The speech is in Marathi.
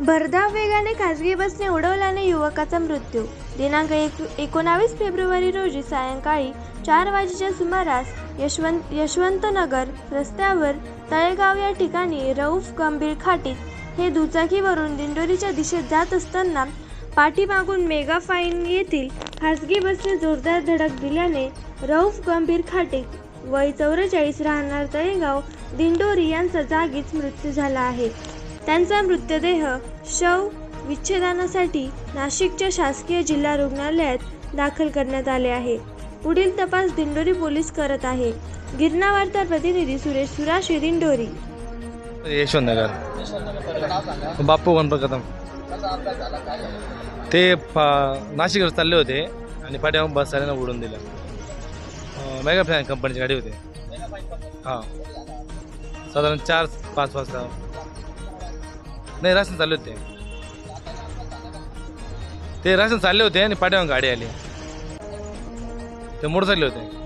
भरधाव वेगाने खासगी बसने उडवल्याने युवकाचा मृत्यू. दिनांक एक एकोणावीस फेब्रुवारी रोजी सायंकाळी चार वाजेच्या सुमारास यशवंत यशवंतनगर रस्त्यावर तळेगाव या ठिकाणी रऊफ गंभीर खाटीक हे दुचाकीवरून दिंडोरीच्या दिशेत जात असताना पाठीमागून मेगा फाईन येथील खासगी बसने जोरदार धडक दिल्याने रऊफ गंभीर खाटीत वय चौवेचाळीस राहणार तळेगाव दिंडोरी यांचा जागीच मृत्यू झाला आहे. त्यांचा मृतदेह शव विच्छेदनासाठी नाशिकच्या शासकीय जिल्हा रुग्णालयात दाखल करण्यात आले आहे. पुढील तपास दिंडोरी पोलीस करत आहे. गिरणा वार्ता प्रतिनिधी सुरेश सुराशे दिंडोरी. यशवंतनगर. बाप्पू गणपत कदम ते पा- नाशिकवर चालले होते आणि पाठीमागून बस आल्यानं उडून दिलं. मेगा फॅन कंपनीची गाडी होती. हां. साधारण चार पाच वाजता नाही राशन चालले होते. ते राशन चालले होते आणि पाठीमागून गाडी आली. ते मोटरसायकल होते.